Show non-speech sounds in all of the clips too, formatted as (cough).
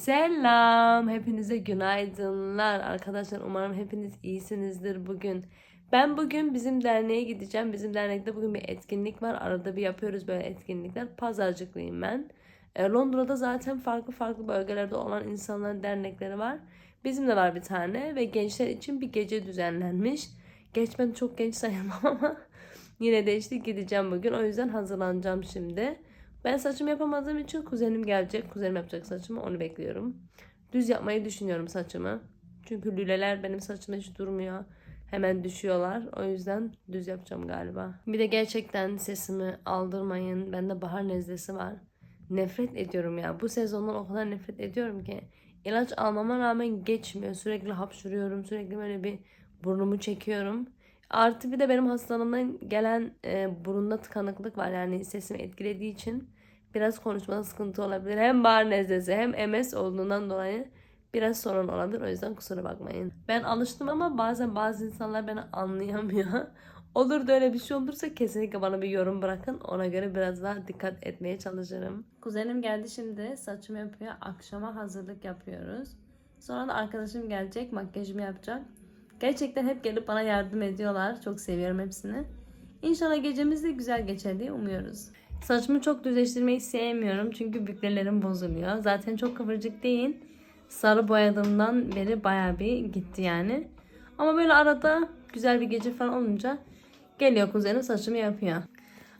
Selam, hepinize günaydınlar arkadaşlar. Umarım hepiniz iyisinizdir bugün. Ben bugün bizim derneğe gideceğim. Bizim dernekte bugün bir etkinlik var. Arada bir yapıyoruz böyle etkinlikler. Pazarcıklıyım ben. E, Londra'da zaten farklı farklı bölgelerde olan insanların dernekleri var. Bizim de var bir tane ve gençler için bir gece düzenlenmiş. Geç ben çok genç sayılmam (laughs) ama yine de işte gideceğim bugün. O yüzden hazırlanacağım şimdi. Ben saçımı yapamadığım için kuzenim gelecek. Kuzenim yapacak saçımı onu bekliyorum. Düz yapmayı düşünüyorum saçımı. Çünkü lüleler benim saçıma hiç durmuyor. Hemen düşüyorlar. O yüzden düz yapacağım galiba. Bir de gerçekten sesimi aldırmayın. Bende bahar nezlesi var. Nefret ediyorum ya. Bu sezondan o kadar nefret ediyorum ki. İlaç almama rağmen geçmiyor. Sürekli hapşuruyorum. Sürekli böyle bir burnumu çekiyorum. Artı bir de benim hastalığımdan gelen e, burunda tıkanıklık var. Yani sesimi etkilediği için biraz konuşmada sıkıntı olabilir. Hem bahar nezlesi hem MS olduğundan dolayı biraz sorun olabilir. O yüzden kusura bakmayın. Ben alıştım ama bazen bazı insanlar beni anlayamıyor. (laughs) Olur da öyle bir şey olursa kesinlikle bana bir yorum bırakın. Ona göre biraz daha dikkat etmeye çalışırım. Kuzenim geldi şimdi. Saçımı yapıyor. Akşama hazırlık yapıyoruz. Sonra da arkadaşım gelecek. Makyajımı yapacak. Gerçekten hep gelip bana yardım ediyorlar. Çok seviyorum hepsini. İnşallah gecemiz de güzel geçer diye umuyoruz. Saçımı çok düzleştirmeyi sevmiyorum. Çünkü büklelerim bozuluyor. Zaten çok kıvırcık değil. Sarı boyadığımdan beri baya bir gitti yani. Ama böyle arada güzel bir gece falan olunca geliyor kuzenim saçımı yapıyor.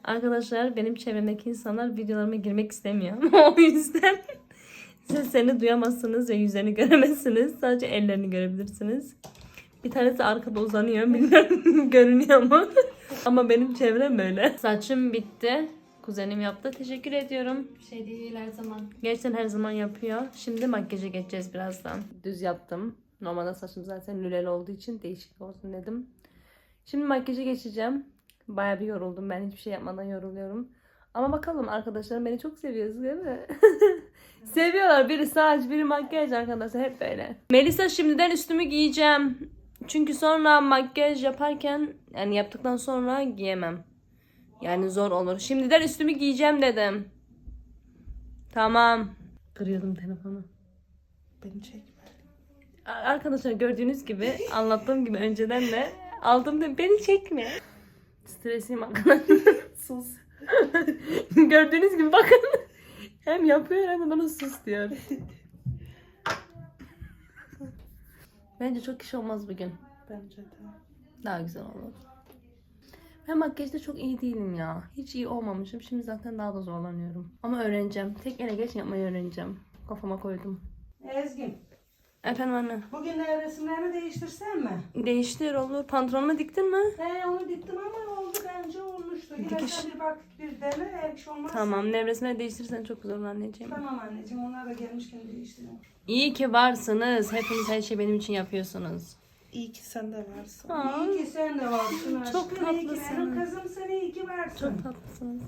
Arkadaşlar benim çevremdeki insanlar videolarıma girmek istemiyor. (laughs) o yüzden siz seni duyamazsınız ve yüzlerini göremezsiniz. Sadece ellerini görebilirsiniz. Bir tanesi arkada uzanıyor. (laughs) Bilmiyorum görünüyor mu? Ama benim çevrem böyle. Saçım bitti. Kuzenim yaptı. Teşekkür ediyorum. Bir şey değil her zaman. Gerçekten her zaman yapıyor. Şimdi makyaja geçeceğiz birazdan. Düz yaptım. Normalde saçım zaten lüleli olduğu için değişik olsun dedim. Şimdi makyaja geçeceğim. Baya bir yoruldum. Ben hiçbir şey yapmadan yoruluyorum. Ama bakalım arkadaşlarım beni çok seviyoruz değil mi? (laughs) Seviyorlar. Biri saç, biri makyaj arkadaşlar. Hep böyle. Melisa şimdiden üstümü giyeceğim. Çünkü sonra makyaj yaparken yani yaptıktan sonra giyemem. Yani zor olur. Şimdiden üstümü giyeceğim dedim. Tamam. Kırıyordum telefonu. Beni çekme. Arkadaşlar gördüğünüz gibi anlattığım gibi önceden de aldım da beni çekme. Stresim arkadaşlar. (laughs) Sus. (laughs) gördüğünüz gibi bakın. Hem yapıyor hem de bana sus diyor. (laughs) Bence çok iş olmaz bugün. Bence de. Daha güzel olur. Ben makyajda çok iyi değilim ya. Hiç iyi olmamışım. Şimdi zaten daha da zorlanıyorum. Ama öğreneceğim. Tek ele geç yapmayı öğreneceğim. Kafama koydum. Ezgi, Efendim anne. bugün de resimlerini değiştirsen mi? Değiştir olur. Pantolonumu diktin mi? He onu diktim ama Dikiş. sen bir bak bir dene eğer bir şey olmazsa. Tamam. Nevresine değiştirirsen çok güzel olur anneciğim. Tamam anneciğim onlar da gelmişken değiştirelim. İyi ki varsınız. Hepiniz her şeyi benim için yapıyorsunuz. İyi ki sen de varsın. Aa, İyi ki sen de varsın aşkım. Çok İyi ki benim kızım sen iyi ki varsın. çok tatlısınız.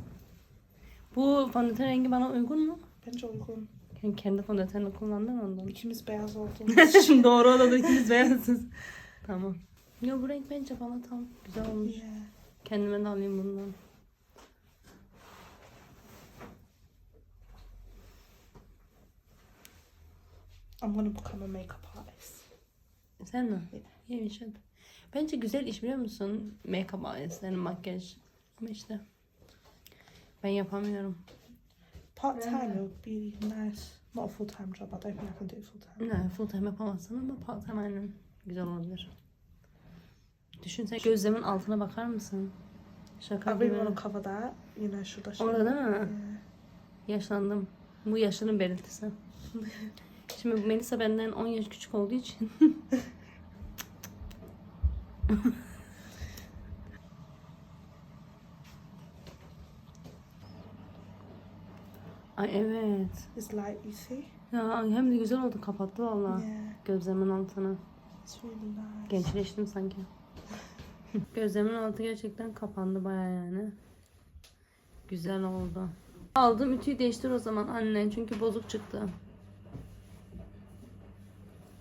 Bu fondöten rengi bana uygun mu? Bence uygun. Yani kendi fondötenini kullandın ondan. İkimiz beyaz olduğumuz (laughs) için. Doğru o da ikiniz beyazsınız. tamam. Ya bu renk bence bana tam güzel olmuş. Yeah. Kendime de alayım bundan. I'm gonna become a makeup artist. Sen mi? İyi bir şey. Bence güzel iş biliyor musun? Make-up artistlerin makyaj. Ama işte ben yapamıyorum. Part time would be nice. Not a full time job. I don't think I can do full time. Ne full time yapamazsın ama part time aynen güzel olabilir. Düşünsene gözlemin altına bakar mısın? Şaka I really gibi. that. You know, şurada şurada. Orada değil mi? Yeah. Yaşlandım. Bu yaşının belirtisi. (laughs) Şimdi Melisa benden 10 yaş küçük olduğu için. (laughs) Ay evet. It's light, you see? Ya hem de güzel oldu kapattı valla. Yeah. Gözlerimin altını. It's really nice. Gençleştim sanki. (laughs) Gözlerimin altı gerçekten kapandı baya yani. Güzel oldu. Aldım ütüyü değiştir o zaman anne çünkü bozuk çıktı.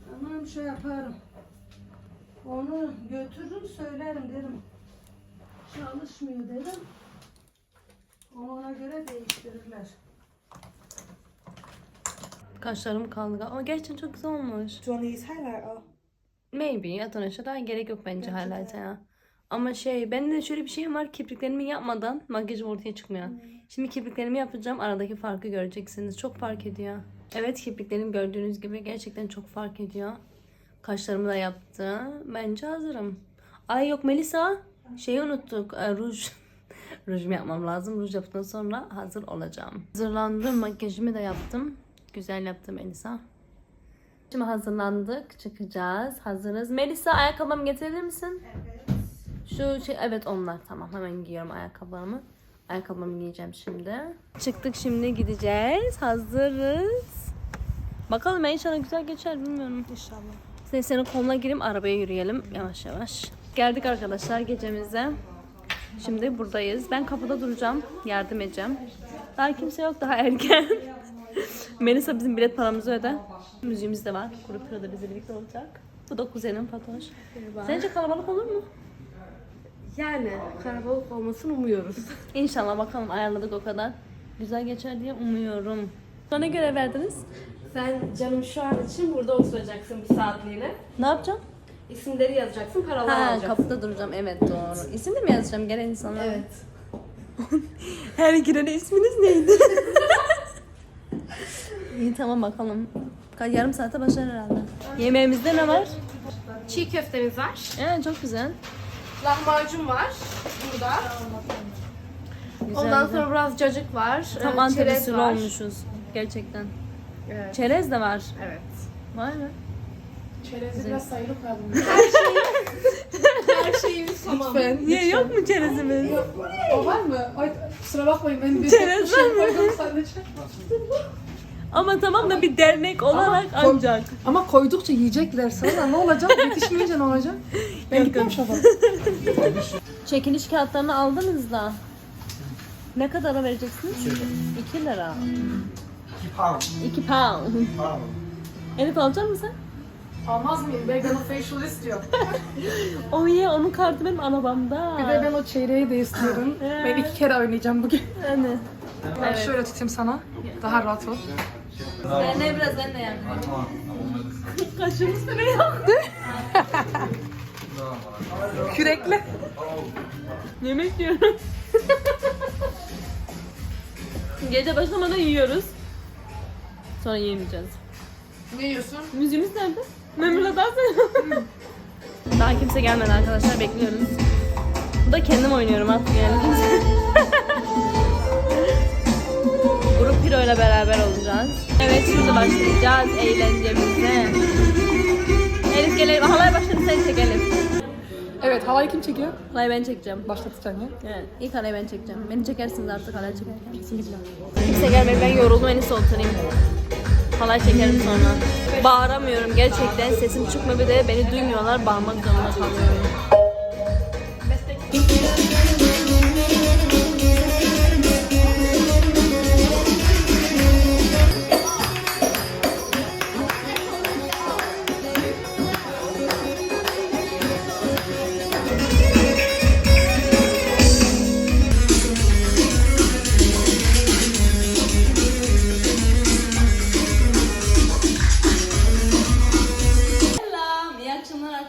Tamam şey yaparım. Onu götürürüm söylerim derim. Çalışmıyor derim. Ona göre değiştirirler. Kaşlarım kaldı. Ama gerçekten çok güzel olmuş. Do you want to use highlighter? Maybe ya da daha gerek yok bence highlight'a ya. Ama şey bende de şöyle bir şeyim var kirpiklerimi yapmadan makyajım ortaya çıkmıyor. Şimdi kirpiklerimi yapacağım aradaki farkı göreceksiniz. Çok fark ediyor. Evet kirpiklerim gördüğünüz gibi gerçekten çok fark ediyor. Kaşlarımı da yaptı. Bence hazırım. Ay yok Melisa şeyi unuttuk. E, ruj. (laughs) Rujumu yapmam lazım. Ruj yaptıktan sonra hazır olacağım. Hazırlandım. Makyajımı da yaptım. Güzel yaptım Melisa. Şimdi hazırlandık. Çıkacağız. Hazırız. Melisa ayakkabımı getirebilir misin? Şu şey evet onlar tamam hemen giyiyorum ayakkabılarımı. Ayakkabımı giyeceğim şimdi. Çıktık şimdi gideceğiz. Hazırız. Bakalım inşallah güzel geçer bilmiyorum. İnşallah. Sen senin koluna gireyim arabaya yürüyelim yavaş yavaş. Geldik arkadaşlar gecemize. Şimdi buradayız. Ben kapıda duracağım. Yardım edeceğim. Daha kimse yok daha erken. (laughs) Melisa bizim bilet paramızı öde. Müziğimiz de var. Grup da bizle birlikte olacak. Bu da kuzenim Fatoş. Sence kalabalık olur mu? Yani kalabalık olmasını umuyoruz. (laughs) İnşallah bakalım ayarladık o kadar. Güzel geçer diye umuyorum. Bana ne görev verdiniz? Sen canım şu an için burada oturacaksın bir saatliğine. Ne yapacağım? İsimleri yazacaksın, paraları Ha alacaksın. kapıda duracağım evet doğru. İsim de mi yazacağım gelen insanlara? Evet. (laughs) Her girene isminiz neydi? (laughs) İyi tamam bakalım. Ka- Yarım saate başlar herhalde. Yemeğimizde ne var? Çiğ köftemiz var. Evet çok güzel. Lahmacun var burada. Ondan sonra biraz cacık var. Tam ee, Antep çerez usulü var. olmuşuz. Gerçekten. Evet. Çerez de var. evet. Var mı? Çerezi biraz sayılı koyalım. Her şeyimiz tamam. Lütfen. Niye yok mu çerezimiz? O var mı? Ay kusura bakmayın ben bir Çerez şey var mı? Ama tamam da bir dernek olarak ancak. Ama koydukça yiyecekler sana ne olacak? (laughs) Yetişmeyince ne olacak? Ben Yok, gitmem yok. şofa. (laughs) Çekiliş kağıtlarını aldınız da. Ne kadara vereceksiniz? 2 lira. 2 pound. 2 pound. Pound. Elif alacak mısın? Almaz mıyım? Vegan facial istiyor. (laughs) Oh yeah onun kartı benim arabamda. Bir de ben o çeyreği de istiyorum. ben iki kere oynayacağım bugün. Yani. Ben şöyle tutayım sana. Daha rahat ol. Ben ne biraz ben de yardım Kaşımız da yok. Kürekle. Yemek yiyorum. Gece başlamadan yiyoruz. Sonra yemeyeceğiz. Ne yiyorsun? Müziğimiz nerede? Memurla dans ediyorum. Daha kimse gelmedi arkadaşlar bekliyoruz. Bu da kendim oynuyorum artık yani. İle beraber olacağız. Evet şimdi başlayacağız eğlencemize. Elif gelelim. Halay başladı sen çek Elif. Evet halayı kim çekiyor? Halay ben çekeceğim. Başlatacaksın ya. Evet, ilk halayı ben çekeceğim. Beni çekersiniz artık halay çekerken. Kesinlikle. Kimse gelmedi ben yoruldum en iyisi oturayım. Halay çekerim sonra. Bağıramıyorum gerçekten sesim çıkmıyor bir de beni duymuyorlar bağırmak zorunda kalıyorum.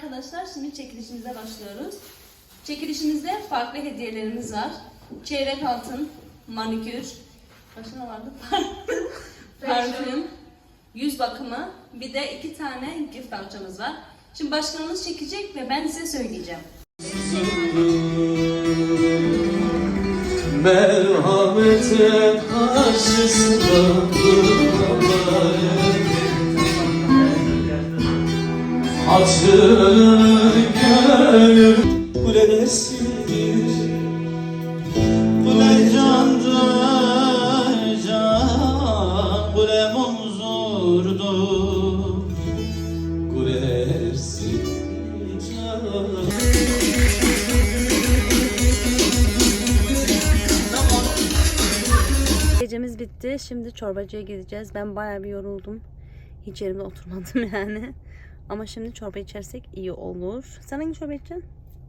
Arkadaşlar. Şimdi çekilişimize başlıyoruz. Çekilişimizde farklı hediyelerimiz var. Çeyrek altın, manikür, başına vardı parfüm, yüz bakımı, bir de iki tane gift voucher'ımız var. Şimdi başkanımız çekecek ve ben size söyleyeceğim. Merhametin karşısında Açılır gönül Kulesidir Kule candır can Kule munzurdur Kulesi can Gecemiz bitti. Şimdi çorbacıya gideceğiz. Ben bayağı bir yoruldum. Hiç yerimde oturmadım (laughs) yani. Ama şimdi çorba içersek iyi olur. Sen hangi çorba içeceksin?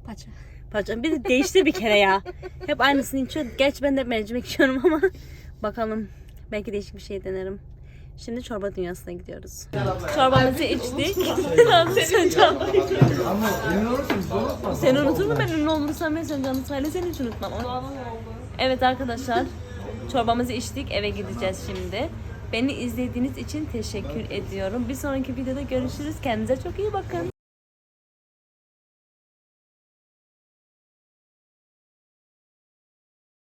Paça. Paça. Bir de değiştir bir kere ya. Hep aynısını içiyor. Geç ben de mercimek içiyorum ama bakalım. Belki değişik bir şey denerim. Şimdi çorba dünyasına gidiyoruz. Çorbamızı içtik. (laughs) sen can. Ama emin olursanız unutma. Seni unutur mu ben ünlü olursam ben sen canını söyle seni hiç unutmam. Evet arkadaşlar çorbamızı içtik eve gideceğiz şimdi. Beni izlediğiniz için teşekkür ediyorum. Bir sonraki videoda görüşürüz. Kendinize çok iyi bakın.